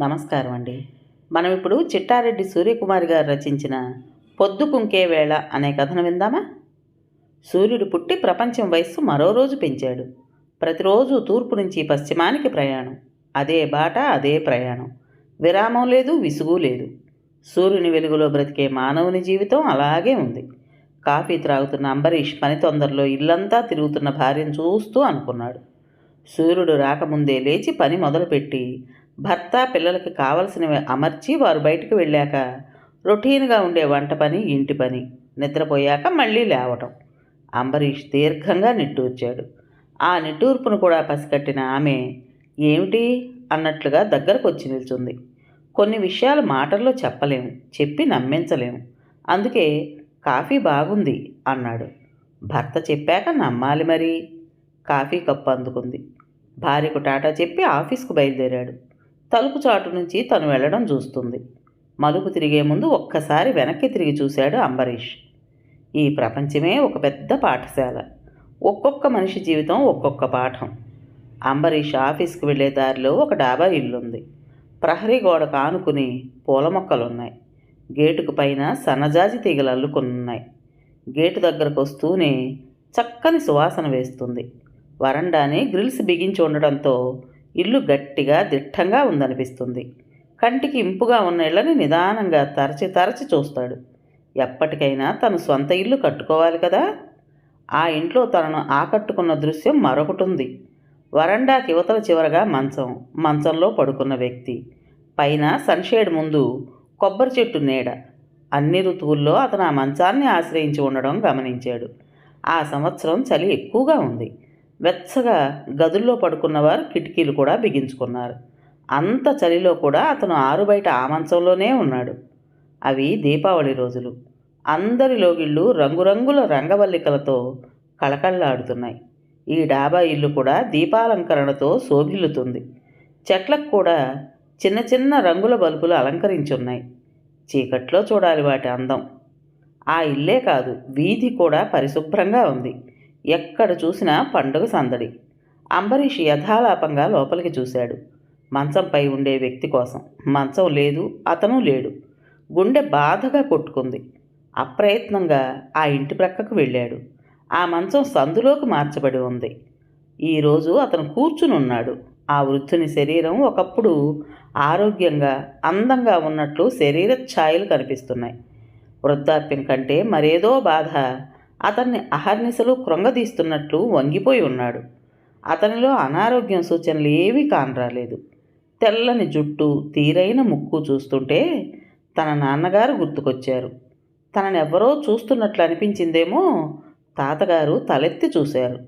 నమస్కారం అండి మనం ఇప్పుడు చిట్టారెడ్డి సూర్యకుమారి గారు రచించిన పొద్దు కుంకే వేళ అనే కథను విందామా? సూర్యుడు పుట్టి ప్రపంచం వయస్సు మరో రోజు పెంచాడు. ప్రతిరోజు తూర్పు నుంచి పశ్చిమానికి ప్రయాణం. అదే బాట అదే ప్రయాణం. విరామం లేదు విసుగు లేదు. సూర్యుని వెలుగులో బ్రతికే మానవుని జీవితం అలాగే ఉంది. కాఫీ త్రాగుతున్న అంబరీష్ పని తొందరలో ఇల్లంతా తిరుగుతున్న భార్యను చూస్తూ అనుకున్నాడు. సూర్యుడు రాకముందే లేచి పని మొదలుపెట్టి భర్త పిల్లలకి కావలసినవి అమర్చి వారు బయటకు వెళ్ళాక రొటీన్గా ఉండే వంట పని ఇంటి పని. నిద్రపోయాక మళ్ళీ లేవటం. అంబరీష్ దీర్ఘంగా నిట్టూర్చాడు. ఆ నిట్టూర్పును కూడా పసికట్టిన ఆమె ఏమిటి? అన్నట్లుగా దగ్గరకు వచ్చి నిల్చుంది. కొన్ని విషయాలు మాటల్లో చెప్పలేము చెప్పి నమ్మించలేము. అందుకే కాఫీ బాగుంది అన్నాడు. భర్త చెప్పాక నమ్మాలి మరి. కాఫీ కప్పు అందుకుంది. భార్యకు టాటా చెప్పి ఆఫీస్కు బయలుదేరాడు. తలుపు చాటు నుంచి తను వెళ్ళడం చూస్తుంది. మలుపు తిరిగే ముందు ఒక్కసారి వెనక్కి తిరిగి చూశాడు అంబరీష్. ఈ ప్రపంచమే ఒక పెద్ద పాఠశాల. ఒక్కొక్క మనిషి జీవితం ఒక్కొక్క పాఠం. అంబరీష్ ఆఫీస్కి వెళ్ళే దారిలో ఒక డాబా ఇల్లుంది. ప్రహరీ గోడ కానుకుని పూల మొక్కలున్నాయి. గేటుకు పైన సన్నజాజి తీగలు అల్లుకున్నాయి. గేటు దగ్గరకు వస్తూనే చక్కని సువాసన వేస్తుంది. వరండాని గ్రిల్స్ బిగించి ఉండడంతో ఇల్లు గట్టిగా దిట్టంగా ఉందనిపిస్తుంది. కంటికి ఇంపుగా ఉన్న ఇళ్ళని నిదానంగా తరచి తరచి చూస్తాడు. ఎప్పటికైనా తను సొంత ఇల్లు కట్టుకోవాలి కదా? ఆ ఇంట్లో తనను ఆకట్టుకున్న దృశ్యం మరొకటి ఉంది వరండాకి యువతల చివరగా మంచం మంచంలో పడుకున్న వ్యక్తి. పైన సన్షేడ్ ముందు కొబ్బరి చెట్టు నీడ. అన్ని ఋతువుల్లో అతను ఆ మంచాన్ని ఆశ్రయించి ఉండడం గమనించాడు. ఆ సంవత్సరం చలి ఎక్కువగా ఉంది. వెచ్చగా గదుల్లో పడుకున్నవారు కిటికీలు కూడా బిగించుకున్నారు. అంత చలిలో కూడా అతను ఆరు బయట ఆ మంచంలోనే ఉన్నాడు. అవి దీపావళి రోజులు. అందరి లోగిళ్ళు రంగురంగుల రంగవల్లికలతో కళకళలాడుతున్నాయి. ఈ డాబా ఇల్లు కూడా దీపాలంకరణతో శోభిల్లుతుంది చెట్లకు కూడా చిన్న చిన్న రంగుల బల్బులు అలంకరించున్నాయి. చీకట్లో చూడాలి వాటి అందం. ఆ ఇల్లే కాదు వీధి కూడా పరిశుభ్రంగా ఉంది. ఎక్కడ చూసినా పండుగ సందడి. అంబరీష్ యథాలాపంగా లోపలికి చూశాడు. మంచంపై ఉండే వ్యక్తి కోసం. మంచం లేదు అతను లేడు. గుండె బాధగా కొట్టుకుంది. అప్రయత్నంగా ఆ ఇంటి ప్రక్కకు వెళ్ళాడు. ఆ మంచం సందులోకి మార్చబడి ఉంది. ఈరోజు అతను కూర్చుని ఉన్నాడు ఆ వృద్ధుని శరీరం ఒకప్పుడు ఆరోగ్యంగా అందంగా ఉన్నట్లు శరీర ఛాయలు కనిపిస్తున్నాయి. వృద్ధాప్యం కంటే మరేదో బాధ అతన్ని అహర్నిశలు కృంగదీస్తున్నట్లు వంగిపోయి ఉన్నాడు. అతనిలో అనారోగ్యం సూచనలు ఏవీ కానరాలేదు. తెల్లని జుట్టు తీరైన ముక్కు చూస్తుంటే తన నాన్నగారు గుర్తుకొచ్చారు. తననెవరో చూస్తున్నట్లు అనిపించిందేమో తాతగారు తలెత్తి చూశారు.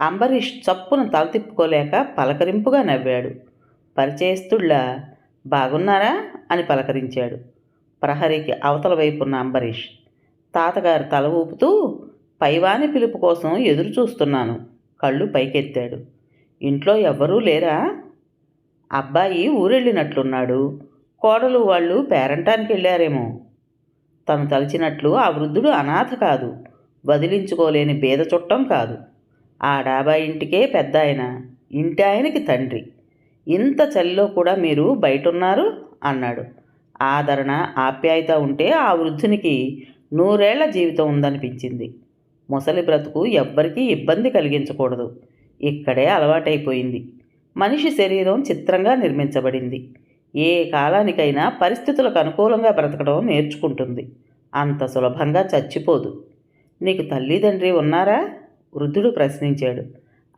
అంబరీష్ చప్పున తల తిప్పుకోలేక పలకరింపుగా నవ్వాడు. పరిచయస్తుళ్ళ బాగున్నారా? అని పలకరించాడు. ప్రహరీకి అవతల వైపున్న అంబరీష్. తాతగారు తల ఊపుతూ పైవాని పిలుపు కోసం ఎదురు చూస్తున్నాను. కళ్ళు పైకెత్తాడు. ఇంట్లో ఎవ్వరూ లేరా? అబ్బాయి ఊరెళ్ళినట్లున్నాడు. కోడలు వాళ్ళు పేరంటానికి వెళ్ళారేమో. తను తలిచినట్లు ఆ వృద్ధుడు అనాథ కాదు. వదిలించుకోలేని బేద చుట్టం కాదు. ఆ డాబా ఇంటికే పెద్ద ఆయన ఇంటి ఆయనకి తండ్రి. ఇంత చలిలో కూడా మీరు బయటున్నారు? అన్నాడు. ఆదరణ ఆప్యాయత ఉంటే ఆ వృద్ధునికి నూరేళ్ళ జీవితం ఉందనిపించింది. ముసలి బ్రతుకు ఎవ్వరికీ ఇబ్బంది కలిగించకూడదు. ఇక్కడే అలవాటైపోయింది. మనిషి శరీరం చిత్రంగా నిర్మించబడింది. ఏ కాలానికైనా పరిస్థితులకు అనుకూలంగా బ్రతకడం నేర్చుకుంటుంది. అంత సులభంగా చచ్చిపోదు. నీకు తల్లిదండ్రి ఉన్నారా? వృద్ధుడు ప్రశ్నించాడు.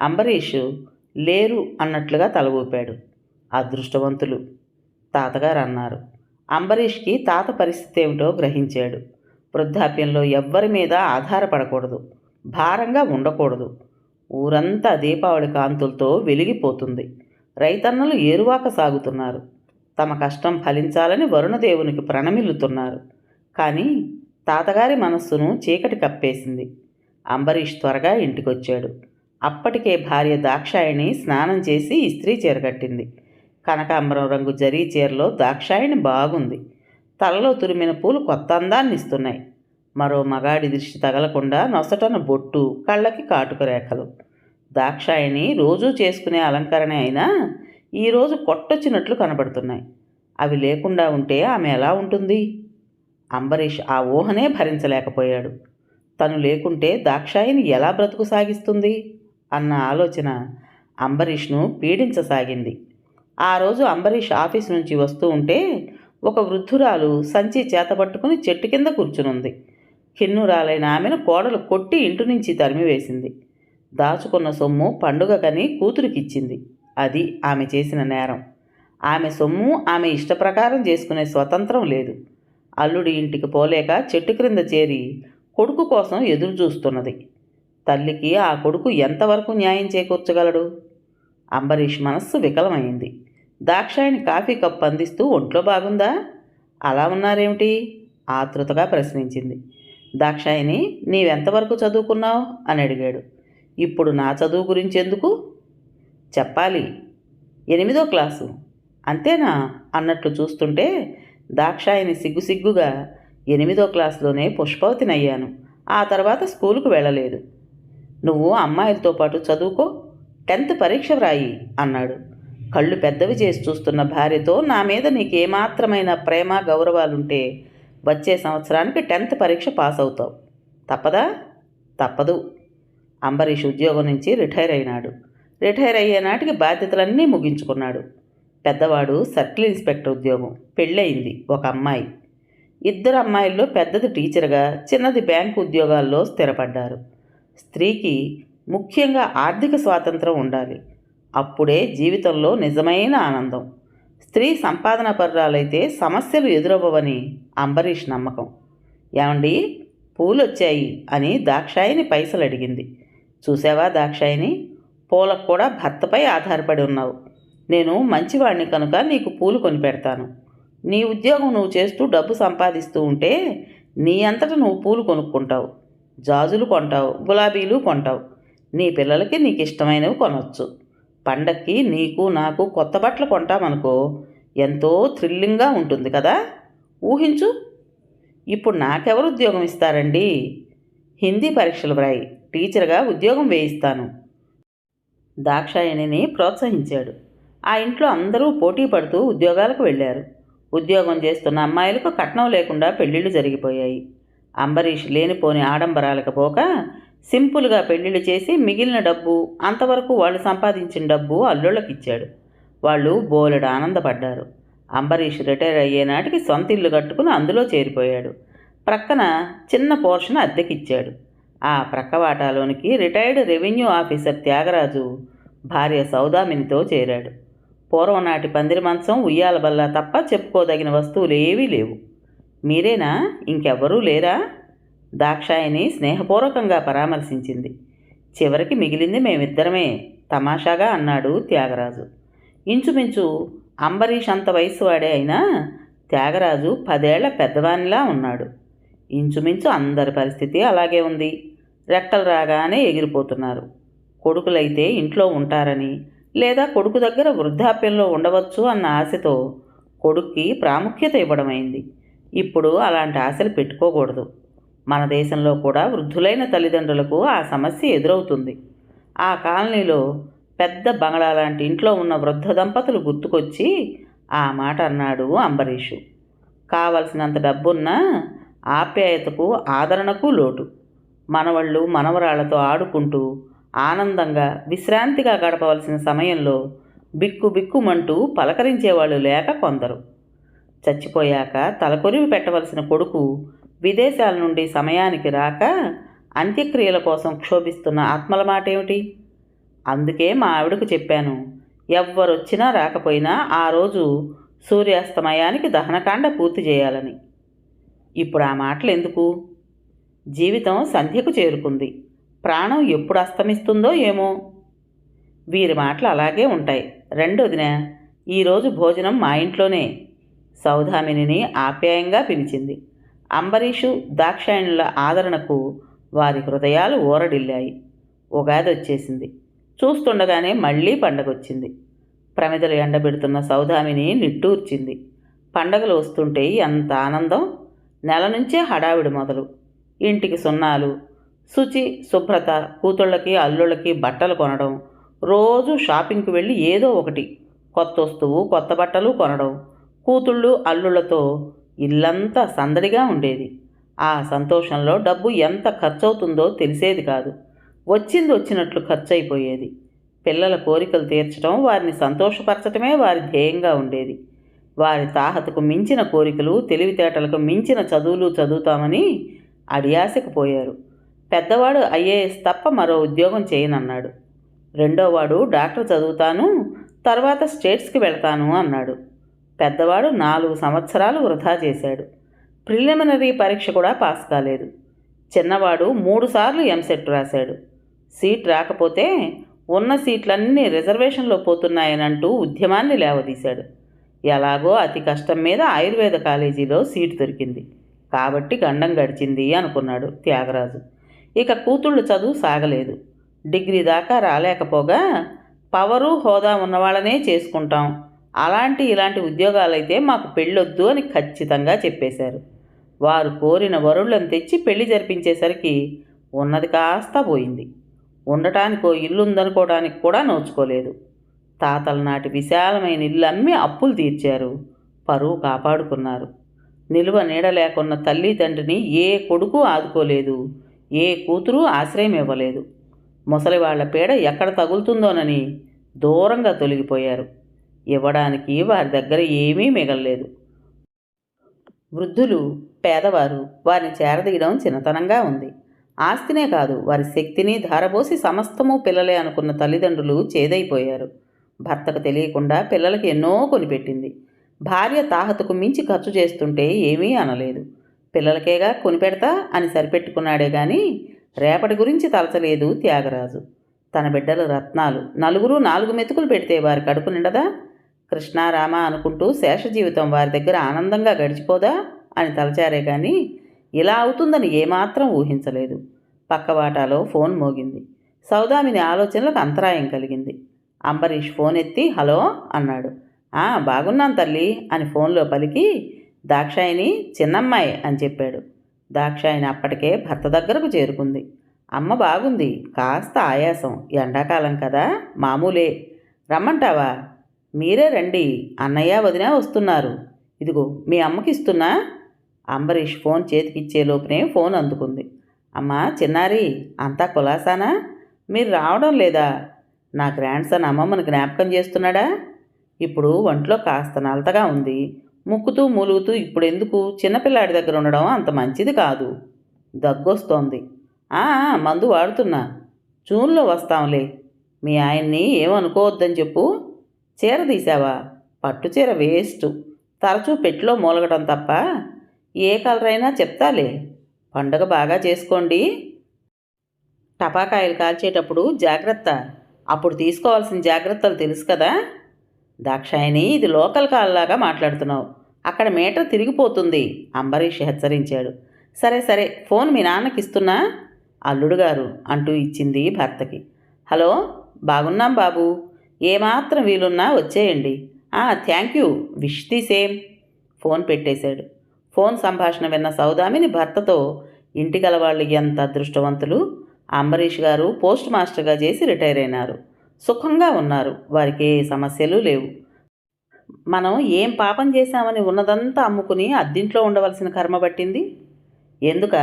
అంబరీష్ లేరు అన్నట్లుగా తల ఊపాడు. అదృష్టవంతులు. తాతగారు అన్నారు. అంబరీష్కి తాత పరిస్థితి ఏమిటో గ్రహించాడు. వృద్ధాప్యంలో ఎవ్వరి మీద ఆధారపడకూడదు. భారంగా ఉండకూడదు. ఊరంతా దీపావళి కాంతులతో వెలిగిపోతుంది. రైతన్నలు ఏరువాక సాగుతున్నారు. తమ కష్టం ఫలించాలని వరుణదేవునికి ప్రణమిల్లుతున్నారు. కానీ తాతగారి మనస్సును చీకటి కప్పేసింది. అంబరీష్ త్వరగా ఇంటికొచ్చాడు. అప్పటికే భార్య దాక్షాయిని స్నానం చేసి ఇస్త్రీ చీర కట్టింది కనకాంబరం రంగు జరీ చీరలో దాక్షాయిని బాగుంది. తలలో తురిమిన పూలు కొత్త అందాన్ని ఇస్తున్నాయి మరో మగాడి దృష్టి తగలకుండా నొసటన బొట్టు కళ్ళకి కాటుక రేఖలు. దాక్షాయిని రోజూ చేసుకునే అలంకరణ అయినా ఈరోజు కొట్టొచ్చినట్లు కనబడుతున్నాయి. అవి లేకుండా ఉంటే ఆమె ఎలా ఉంటుంది? అంబరీష్ ఆ ఊహనే భరించలేకపోయాడు. తను లేకుంటే దాక్షాయిని ఎలా బ్రతుకు సాగిస్తుంది? అన్న ఆలోచన అంబరీష్ను పీడించసాగింది. ఆ రోజు అంబరీష్ ఆఫీస్ నుంచి వస్తూ ఉంటే ఒక వృద్ధురాలు సంచి చేతపట్టుకుని చెట్టు కింద కూర్చునుంది. కిన్నురాలైన ఆమెను కోడలు కొట్టి ఇంటి నుంచి తరిమివేసింది. దాచుకున్న సొమ్ము పండుగకని కూతురికిచ్చింది. అది ఆమె చేసిన నేరం. ఆమె సొమ్ము ఆమె ఇష్టప్రకారం చేసుకునే స్వతంత్రం లేదు. అల్లుడి ఇంటికి పోలేక చెట్టు క్రింద చేరి కొడుకు కోసం ఎదురు చూస్తున్నది తల్లికి ఆ కొడుకు ఎంతవరకు న్యాయం చేకూర్చగలడు? అంబరీష్ మనస్సు వికలమైంది. దాక్షాయిని కాఫీ కప్ అందిస్తూ ఒంట్లో బాగుందా? అలా ఉన్నారేమిటి? ఆతృతగా ప్రశ్నించింది. దాక్షాయిని నీవెంతవరకు చదువుకున్నావు? అని అడిగాడు. ఇప్పుడు నా చదువు గురించి ఎందుకు చెప్పాలి. ఎనిమిదో క్లాసు. అంతేనా? అన్నట్లు చూస్తుంటే దాక్షాయిని సిగ్గుసిగ్గుగా ఎనిమిదో క్లాసులోనే పుష్పవతినయ్యాను. ఆ తర్వాత స్కూలుకు వెళ్ళలేదు. నువ్వు అమ్మాయిలతో పాటు చదువుకో. టెన్త్ పరీక్ష వ్రాయి అన్నాడు. కళ్ళు పెద్దవి చేసి చూస్తున్న భార్యతో నా మీద నీకు ఏమాత్రమైన ప్రేమ గౌరవాలుంటే వచ్చే సంవత్సరానికి టెన్త్ పరీక్ష పాస్ అవుతావు తప్పదా? తప్పదు. అంబరీష్ ఉద్యోగం నుంచి రిటైర్ అయినాడు. రిటైర్ అయ్యే నాటికి బాధ్యతలన్నీ ముగించుకున్నాడు. పెద్దవాడు సర్కిల్ ఇన్స్పెక్టర్ ఉద్యోగం. పెళ్ళయింది ఒక అమ్మాయి. ఇద్దరు అమ్మాయిల్లో పెద్దది టీచర్గా చిన్నది బ్యాంకు ఉద్యోగాల్లో స్థిరపడ్డారు. స్త్రీకి ముఖ్యంగా ఆర్థిక స్వాతంత్రం ఉండాలి. అప్పుడే జీవితంలో నిజమైన ఆనందం. స్త్రీ సంపాదన పర్రాలైతే సమస్యలు ఎదురవ్వవని అంబరీష్ నమ్మకం. ఏమండి? పూలు వచ్చాయి అని దాక్షాయిని పైసలు అడిగింది చూసావా దాక్షాయిని పూలకు కూడా భర్తపై ఆధారపడి ఉన్నావు. నేను మంచివాడిని కనుక నీకు పూలు కొనిపెడతాను. నీ ఉద్యోగం నువ్వు చేస్తూ డబ్బు సంపాదిస్తూ ఉంటే నీ అంతట నువ్వు పూలు కొనుక్కుంటావు. జాజులు కొంటావు గులాబీలు కొంటావు. నీ పిల్లలకి నీకు ఇష్టమైనవి కొనవచ్చు పండక్కి నీకు నాకు కొత్త బట్టలు కొంటామనుకో ఎంతో థ్రిల్లింగ్గా ఉంటుంది కదా? ఊహించు. ఇప్పుడు నాకెవరు ఉద్యోగం ఇస్తారండి? హిందీ పరీక్షలు వ్రాయి. టీచర్గా ఉద్యోగం వేయిస్తాను. దాక్షాయణిని ప్రోత్సహించాడు. ఆ ఇంట్లో అందరూ పోటీ పడుతూ ఉద్యోగాలకు వెళ్ళారు. ఉద్యోగం చేస్తున్న అమ్మాయిలకు కట్నం లేకుండా పెళ్ళిళ్ళు జరిగిపోయాయి. అంబరీష్ లేనిపోని ఆడంబరాలకు పోక సింపుల్గా పెళ్ళిళ్ళు చేసి మిగిలిన డబ్బు అంతవరకు వాళ్ళు సంపాదించిన డబ్బు అల్లుళ్ళకిచ్చాడు. వాళ్ళు బోలెడు ఆనందపడ్డారు. అంబరీష్ రిటైర్ అయ్యే నాటికి సొంత ఇల్లు కట్టుకుని అందులో చేరిపోయాడు. ప్రక్కన చిన్న పోర్షన్ అద్దెకిచ్చాడు. ఆ ప్రక్క వాటాలోనికి రిటైర్డ్ రెవెన్యూ ఆఫీసర్ త్యాగరాజు భార్య సౌదామినితో చేరాడు. పూర్వం నాటి పందిరి మంచం ఉయ్యాల బల్ల తప్ప చెప్పుకోదగిన వస్తువులు ఏవీ లేవు. మీరేనా? ఇంకెవ్వరూ లేరా? దాక్షాయిని స్నేహపూర్వకంగా పరామర్శించింది. చివరికి మిగిలింది మేమిద్దరమే తమాషాగా అన్నాడు త్యాగరాజు. ఇంచుమించు అంబరీష్ అంత వయసు వాడే అయినా త్యాగరాజు పదేళ్ళ పెద్దవానిలా ఉన్నాడు. ఇంచుమించు అందరి పరిస్థితి అలాగే ఉంది. రెక్కలు రాగానే ఎగిరిపోతున్నారు. కొడుకులైతే ఇంట్లో ఉంటారని లేదా కొడుకు దగ్గర వృద్ధాప్యంలో ఉండవచ్చు అన్న ఆశతో కొడుక్కి ప్రాముఖ్యత ఇవ్వడమైంది. ఇప్పుడు అలాంటి ఆశలు పెట్టుకోకూడదు. మన దేశంలో కూడా వృద్ధులైన తల్లిదండ్రులకు ఆ సమస్య ఎదురవుతుంది. ఆ కాలనీలో పెద్ద బంగళా లాంటి ఇంట్లో ఉన్న వృద్ధ దంపతులు గుర్తుకొచ్చి ఆ మాట అన్నాడు అంబరీషు. కావలసినంత డబ్బున్నా ఆప్యాయతకు ఆదరణకు లోటు. మనవళ్ళు మనవరాళ్ళతో ఆడుకుంటూ ఆనందంగా విశ్రాంతిగా గడపవలసిన సమయంలో బిక్కు బిక్కుమంటూ పలకరించేవాళ్ళు లేక కొందరు. చచ్చిపోయాక తలకొరివి పెట్టవలసిన కొడుకు విదేశాల నుండి సమయానికి రాక అంత్యక్రియల కోసం క్షోభిస్తున్న ఆత్మల మాట ఏమిటి అందుకే మా ఆవిడకు చెప్పాను ఎవ్వరొచ్చినా రాకపోయినా ఆ రోజు సూర్యాస్తమయానికి దహనకాండ పూర్తి చేయాలని. ఇప్పుడు ఆ మాటలు ఎందుకు జీవితం సంధ్యకు చేరుకుంది ప్రాణం ఎప్పుడు అస్తమిస్తుందో ఏమో? వీరి మాటలు అలాగే ఉంటాయి. రెండోదిన ఈరోజు భోజనం మా ఇంట్లోనే సౌధామినిని ఆప్యాయంగా పిలిచింది. అంబరీషు దాక్షాయణుల ఆదరణకు వారి హృదయాలు ఊరడిల్లాయి. ఉగాది వచ్చేసింది. చూస్తుండగానే మళ్ళీ పండగొచ్చింది. ప్రమిదలు ఎండబెడుతున్న సౌదామిని నిట్టూర్చింది. పండగలు వస్తుంటే ఎంత ఆనందం! నెల నుంచే హడావిడి మొదలు. ఇంటికి సున్నాలు శుచి శుభ్రత కూతుళ్ళకి అల్లుళ్ళకి బట్టలు కొనడం రోజు షాపింగ్కి వెళ్ళి ఏదో ఒకటి కొత్త వస్తువు కొత్త బట్టలు కొనడం కూతుళ్ళు అల్లుళ్ళతో ఇల్లంతా సందడిగా ఉండేది. ఆ సంతోషంలో డబ్బు ఎంత ఖర్చవుతుందో తెలిసేది కాదు. వచ్చింది వచ్చినట్లు ఖర్చయిపోయేది. పిల్లల కోరికలు తీర్చడం వారిని సంతోషపరచటమే వారి ధ్యేయంగా ఉండేది. వారి తాహతకు మించిన కోరికలు తెలివితేటలకు మించిన చదువులు చదువుతామని అడియాసకు పోయారు. పెద్దవాడు ఐఏఎస్ తప్ప మరో ఉద్యోగం చేయనన్నాడు. రెండోవాడు డాక్టర్ చదువుతాను తర్వాత స్టేట్స్కి వెళ్తాను అన్నాడు. పెద్దవాడు నాలుగు సంవత్సరాలు వృధా చేశాడు. ప్రిలిమినరీ పరీక్ష కూడా పాస్ కాలేదు. చిన్నవాడు మూడుసార్లు ఎంసెట్ రాశాడు. సీట్ రాకపోతే ఉన్న సీట్లన్నీ రిజర్వేషన్లో పోతున్నాయనంటూ ఉద్యమాన్ని లేవదీశాడు. ఎలాగో అతి కష్టం మీద ఆయుర్వేద కాలేజీలో సీటు దొరికింది. కాబట్టి గండం గడిచింది అనుకున్నాడు త్యాగరాజు. ఇక కూతుళ్ళు చదువు సాగలేదు. డిగ్రీ దాకా రాలేకపోగా పవరు హోదా ఉన్నవాళ్ళనే చేసుకుంటాం. అలాంటి ఇలాంటి ఉద్యోగాలైతే మాకు పెళ్ళొద్దు అని ఖచ్చితంగా చెప్పేశారు. వారు కోరిన వరుళ్ళను తెచ్చి పెళ్ళి జరిపించేసరికి ఉన్నది కాస్త పోయింది. ఉండటానికో ఇల్లు ఉందనుకోవడానికి కూడా నోచుకోలేదు. తాతల నాటి విశాలమైన ఇల్లు అమ్మి అప్పులు తీర్చారు. పరువు కాపాడుకున్నారు. నిలువ నీడ లేకున్న తల్లి తండ్రిని ఏ కొడుకు ఆదుకోలేదు. ఏ కూతురు ఆశ్రయం ఇవ్వలేదు. ముసలి వాళ్ళ పీడ ఎక్కడ తగులుతుందోనని దూరంగా తొలగిపోయారు. ఇవ్వడానికి వారి దగ్గర ఏమీ మిగలలేదు. వృద్ధులు పేదవారు వారిని చేరదీయడం చిన్నతనంగా ఉంది. ఆస్తినే కాదు వారి శక్తిని ధారబోసి సమస్తము పిల్లలే అనుకున్న తల్లిదండ్రులు చేదైపోయారు. భర్తకు తెలియకుండా పిల్లలకి ఎన్నో కొనిపెట్టింది. భార్య తాహతకు మించి ఖర్చు చేస్తుంటే ఏమీ అనలేదు. పిల్లలకేగా కొనిపెడతా అని సరిపెట్టుకున్నాడే కానీ రేపటి గురించి తలచలేదు త్యాగరాజు. తన బిడ్డలు రత్నాలు నలుగురు నాలుగు మెతుకులు పెడితే వారి కడుపు నిండదా? కృష్ణారామ అనుకుంటూ శేష జీవితం వారి దగ్గర ఆనందంగా గడిచిపోదా? అని తలచారే కానీ ఇలా అవుతుందని ఏమాత్రం ఊహించలేదు. పక్కవాటాలో ఫోన్ మోగింది. సౌదామిని ఆలోచనలకు అంతరాయం కలిగింది. అంబరీష్ ఫోన్ ఎత్తి హలో అన్నాడు. "ఆ, బాగున్నాను తల్లి అని ఫోన్లో పలికి దాక్షాయిని చిన్నమ్మాయి అని చెప్పాడు. దాక్షాయిని అప్పటికే భర్త దగ్గరకు చేరుకుంది. అమ్మ బాగుంది కాస్త ఆయాసం ఎండాకాలం కదా మామూలే. రమ్మంటావా? మీరే రండి. అన్నయ్య వదిన వస్తున్నారు. ఇదిగో మీ అమ్మకి ఇస్తున్నా అంబరీష్ ఫోన్ చేతికిచ్చే లోపునే ఫోన్ అందుకుంది. అమ్మా చిన్నారి అంతా కులాసానా? మీరు రావడం లేదా? నా గ్రాండ్ సన్ అమ్మమ్మను జ్ఞాపకం చేస్తున్నాడా? ఇప్పుడు ఒంట్లో కాస్త నలతగా ఉంది. ముక్కుతూ మూలుగుతూ ఇప్పుడు ఎందుకు చిన్నపిల్లాడి దగ్గర ఉండడం అంత మంచిది కాదు. దగ్గొస్తోంది. మందు వాడుతున్నా. జూన్లో వస్తాంలే. మీ ఆయన్ని ఏమనుకోవద్దని చెప్పు. చీర తీసావా? పట్టు చీర వేస్ట్. తరచూ పెట్టులో మూలగటం తప్ప ఏ కలర్ అయినా చెప్తాలే. పండగ బాగా చేసుకోండి. టపాకాయలు కాల్చేటప్పుడు జాగ్రత్త. అప్పుడు తీసుకోవాల్సిన జాగ్రత్తలు తెలుసు కదా. దాక్షాయిని ఇది లోకల్ కాల్లాగా మాట్లాడుతున్నావు. అక్కడ మీటర్ తిరిగిపోతుంది అంబరీష్ హెచ్చరించాడు. సరే సరే ఫోన్ మీ నాన్నకి ఇస్తున్నా? అల్లుడు గారు అంటూ ఇచ్చింది భర్తకి. హలో బాగున్నాం బాబు. ఏమాత్రం వీలున్నా వచ్చేయండి. Thank you wish the same phone పెట్టేశాడు. ఫోన్ సంభాషణ విన్న సౌదామిని భర్తతో ఇంటి గలవాళ్ళు ఎంత అదృష్టవంతులు? అంబరీష్ గారు పోస్ట్ మాస్టర్గా చేసి రిటైర్ అయినారు. సుఖంగా ఉన్నారు. వారికి ఏ సమస్యలు లేవు. మనం ఏం పాపం చేశామని ఉన్నదంతా అమ్ముకుని అద్దింట్లో ఉండవలసిన కర్మ పట్టింది? ఎందుక?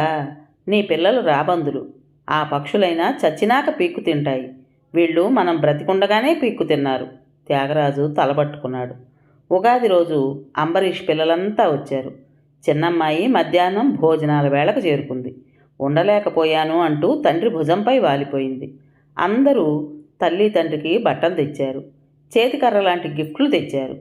నీ పిల్లలు రాబందులు. ఆ పక్షులైనా చచ్చినాక పీక్కు తింటాయి. వీళ్ళు మనం బ్రతికుండగానే పీక్కు తిన్నారు. త్యాగరాజు తలబట్టుకున్నాడు ఉగాది రోజు అంబరీష్ పిల్లలంతా వచ్చారు. చిన్నమ్మాయి మధ్యాహ్నం భోజనాల వేళకు చేరుకుంది. ఉండలేకపోయాను అంటూ తండ్రి భుజంపై వాలిపోయింది. అందరూ తల్లి తండ్రికి బట్టలు తెచ్చారు. చేతికర్ర లాంటి గిఫ్ట్లు తెచ్చారు.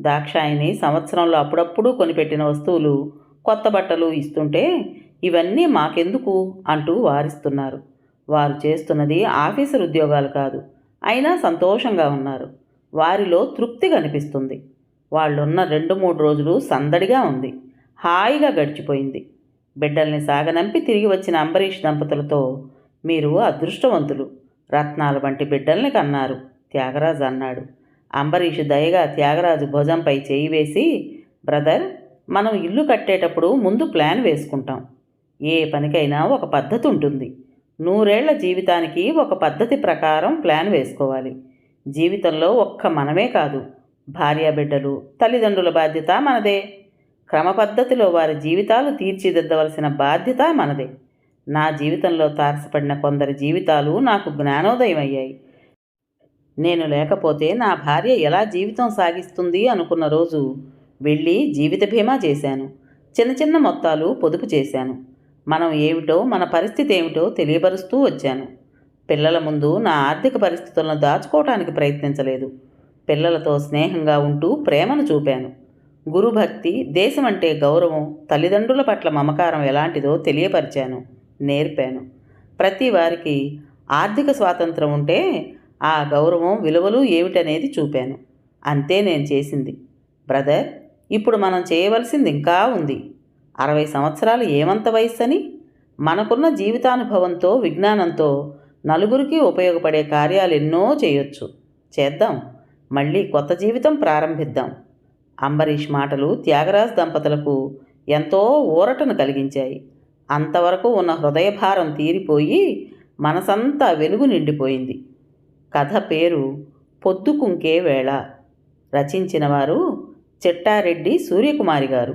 దాక్షాయిని సంవత్సరంలో అప్పుడప్పుడు కొనిపెట్టిన వస్తువులు కొత్త బట్టలు ఇస్తుంటే ఇవన్నీ మాకెందుకు? అంటూ వారిస్తున్నారు. వారు చేస్తున్నది ఆఫీసర్ ఉద్యోగాలు కాదు. అయినా సంతోషంగా ఉన్నారు. వారిలో తృప్తి కనిపిస్తుంది. వాళ్ళున్న రెండు మూడు రోజులు సందడిగా ఉంది. హాయిగా గడిచిపోయింది. బిడ్డల్ని సాగనంపి తిరిగి వచ్చిన అంబరీష్ దంపతులతో మీరు అదృష్టవంతులు. రత్నాల వంటి బిడ్డల్ని కన్నారు త్యాగరాజు అన్నాడు. అంబరీష్ దయగా త్యాగరాజు భుజంపై చేయి వేసి బ్రదర్ మనం ఇల్లు కట్టేటప్పుడు ముందు ప్లాన్ వేసుకుంటాం. ఏ పనికైనా ఒక పద్ధతి ఉంటుంది. నూరేళ్ళ జీవితానికి ఒక పద్ధతి ప్రకారం ప్లాన్ వేసుకోవాలి. జీవితంలో ఒక్క మనమే కాదు భార్యాబిడ్డలు తల్లిదండ్రుల బాధ్యత మనదే. క్రమ పద్ధతిలో వారి జీవితాలు తీర్చిదిద్దవలసిన బాధ్యత మనదే. నా జీవితంలో తారసపడిన కొందరి జీవితాలు నాకు జ్ఞానోదయం అయ్యాయి. నేను లేకపోతే నా భార్య ఎలా జీవితం సాగిస్తుంది అనుకున్న రోజు వెళ్ళి జీవిత బీమా చేశాను. చిన్న చిన్న మొత్తాలు పొదుపు చేశాను. మనం ఏమిటో మన పరిస్థితి ఏమిటో తెలియపరుస్తూ వచ్చాను. పిల్లల ముందు నా ఆర్థిక పరిస్థితులను దాచుకోవటానికి ప్రయత్నించలేదు. పిల్లలతో స్నేహంగా ఉంటూ ప్రేమను చూపాను. గురుభక్తి దేశం అంటే గౌరవం తల్లిదండ్రుల పట్ల మమకారం ఎలాంటిదో తెలియపరిచాను నేర్పాను. ప్రతి వారికి ఆర్థిక స్వాతంత్రం ఉంటే ఆ గౌరవం విలువలు ఏమిటనేది చూపాను. అంతే నేను చేసింది. బ్రదర్ ఇప్పుడు మనం చేయవలసింది ఇంకా ఉంది. అరవై సంవత్సరాలు ఏమంత వయస్సు అని మనకున్న జీవితానుభవంతో విజ్ఞానంతో నలుగురికి ఉపయోగపడే కార్యాలు ఎన్నో చేయొచ్చు. చేద్దాం. మళ్ళీ కొత్త జీవితం ప్రారంభిద్దాం. అంబరీష్ మాటలు త్యాగరాజ్ దంపతులకు ఎంతో ఊరటను కలిగించాయి. అంతవరకు ఉన్న హృదయభారం తీరిపోయి మనసంతా వెలుగు నిండిపోయింది. కథ పేరు పొద్దుకుంకే వేళ. రచించిన వారు చెట్టారెడ్డి సూర్యకుమారి గారు.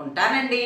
ఉంటానండి.